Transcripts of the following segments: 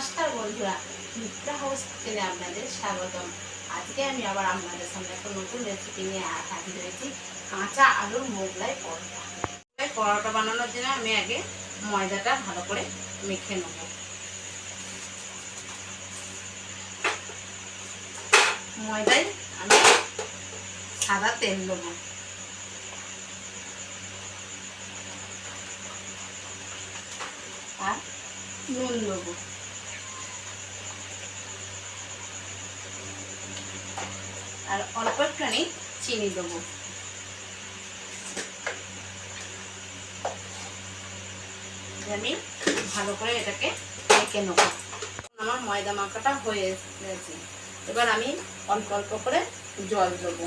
নমস্কার বন্ধুরা, মিত্রা হাউস কিচেনে আপনাদের স্বাগতম। আজকে আমি আবার আপনাদের সামনে একটা নতুন রেসিপি নিয়ে হাজির হয়েছি, কাঁচা আলুর মোগলাই পরোটা। পরোটা বানানোর জন্য আমি আগে ময়দাটা ভালো করে মেখে নেব। ময়দায় আমি সাদা তেল দেবো। আর নুন দেবো। আর অল্প একটুখানি চিনি দেবো। আমি ভালো করে এটাকে মেখে নেব। আমার ময়দা মাখাটা হয়ে গেছে। এবার আমি অল্প অল্প করে জল দেবো।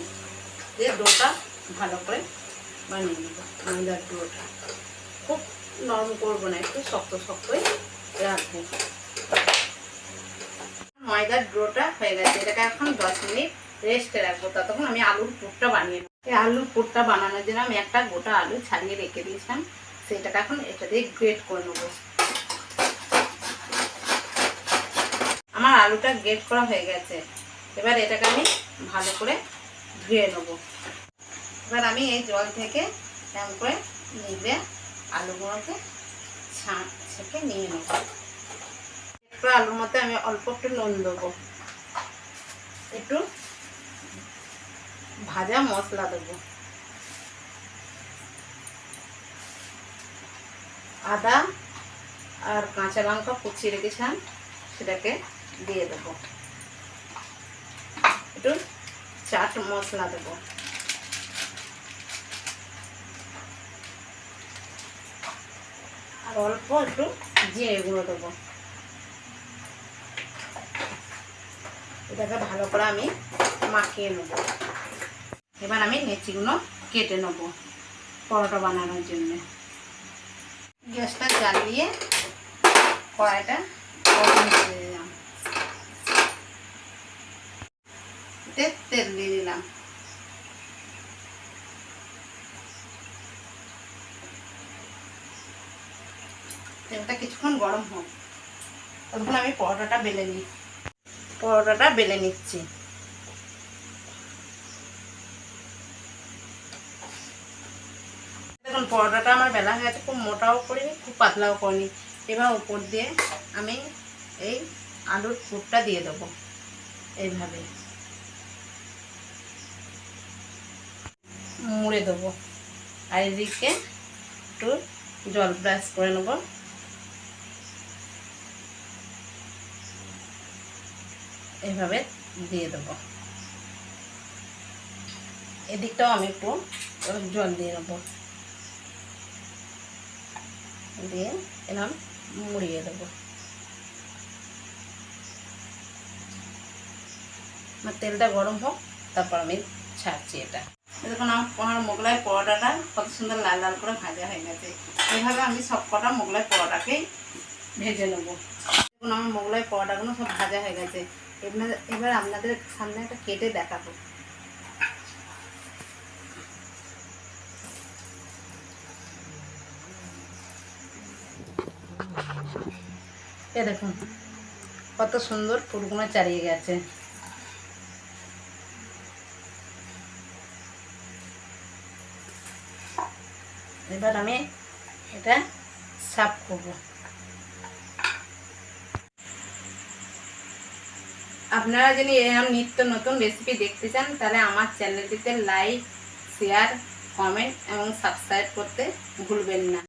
দিয়ে ডোটা ভালো করে বানিয়ে নেব, ময়দার ডোটা। খুব নরম করব না, একটু শক্ত শক্তই রাখব। ময়দার ডোটা হয়ে গেছে। এটাকে এখন দশ মিনিট রেস্টে রাখব। ততক্ষণ আমি আলুর পুরটা বানিয়ে এই আলুর পুরটা বানানোর জন্য আমি একটা গোটা আলু ছাড়িয়ে রেখে দিয়েছিলাম। সেটাকে এখন এটা দিয়ে গ্রেট করে নেব। আমার আলুটা গ্রেট করা হয়ে গেছে। এবার এটাকে আমি ভালো করে ধুয়ে নেব। এবার আমি এই জল থেকে এমন করে নিবে আলুগুলোকে ছেঁকে নিয়ে নেব। আলুর মধ্যে আমি অল্প একটু নুন দেবো। একটু ভাজা মশলা দেবো। আদা আর কাঁচা লঙ্কা কুচিয়ে রেখেছিলাম, সেটাকে দিয়ে দেবো। একটু চাট মশলা দেবো। আর অল্প একটু জিরে গুঁড়ো দেবো। এটাকে ভালো করে আমি মাখিয়ে নেব। এবার আমি নেচিগুলো কেটে নেব পরোটা বানানোর জন্য। গ্যাসটা জ্বালিয়ে কড়াইটা দিলাম তেল দিয়ে দিলাম। তেলটা কিছুক্ষণ গরম হোক। তখন আমি পরোটাটা বেলে নিই পরোটাটা বেলে নিচ্ছি। দেখুন পরোটাটা আমার বেলা হয়ে গেছে, খুব মোটাও করিনি, খুব পাতলাও করিনি। এবার উপর দিয়ে আমি এই আলুর পুরটা দিয়ে দেবো এইভাবে। মুড়ে দেবো। আর এদিকে একটু জল ব্রাশ করে নেব। এইভাবে দিয়ে দেবো। এদিকটাও আমি একটু জল দিয়ে নেব। দিয়ে এলাম, মুড়িয়ে দেবো। আমার তেলটা গরম হোক, তারপর আমি ছাড়ছি এটা। দেখুন, আমার আমার মোগলাই পরোটাটা কত সুন্দর লাল লাল করে ভাজা হয়ে গেছে। এইভাবে আমি সব কটা মোগলাই পরোটাকেই ভেজে নেব। দেখুন, আমার মোগলাই পরোটাগুলো সব ভাজা হয়ে গেছে। এবার এবার আপনাদের সামনে একটা কেটে দেখাবো। এ দেখুন, কত সুন্দর ফুলগুলো চারিয়ে গেছে। এবার আমি এটা সাফ করব। আপনারা যদি এরকম নিত্য নতুন রেসিপি দেখতে চান, তাহলে আমার চ্যানেলটিতে লাইক শেয়ার কমেন্ট এবং সাবস্ক্রাইব করতে ভুলবেন না।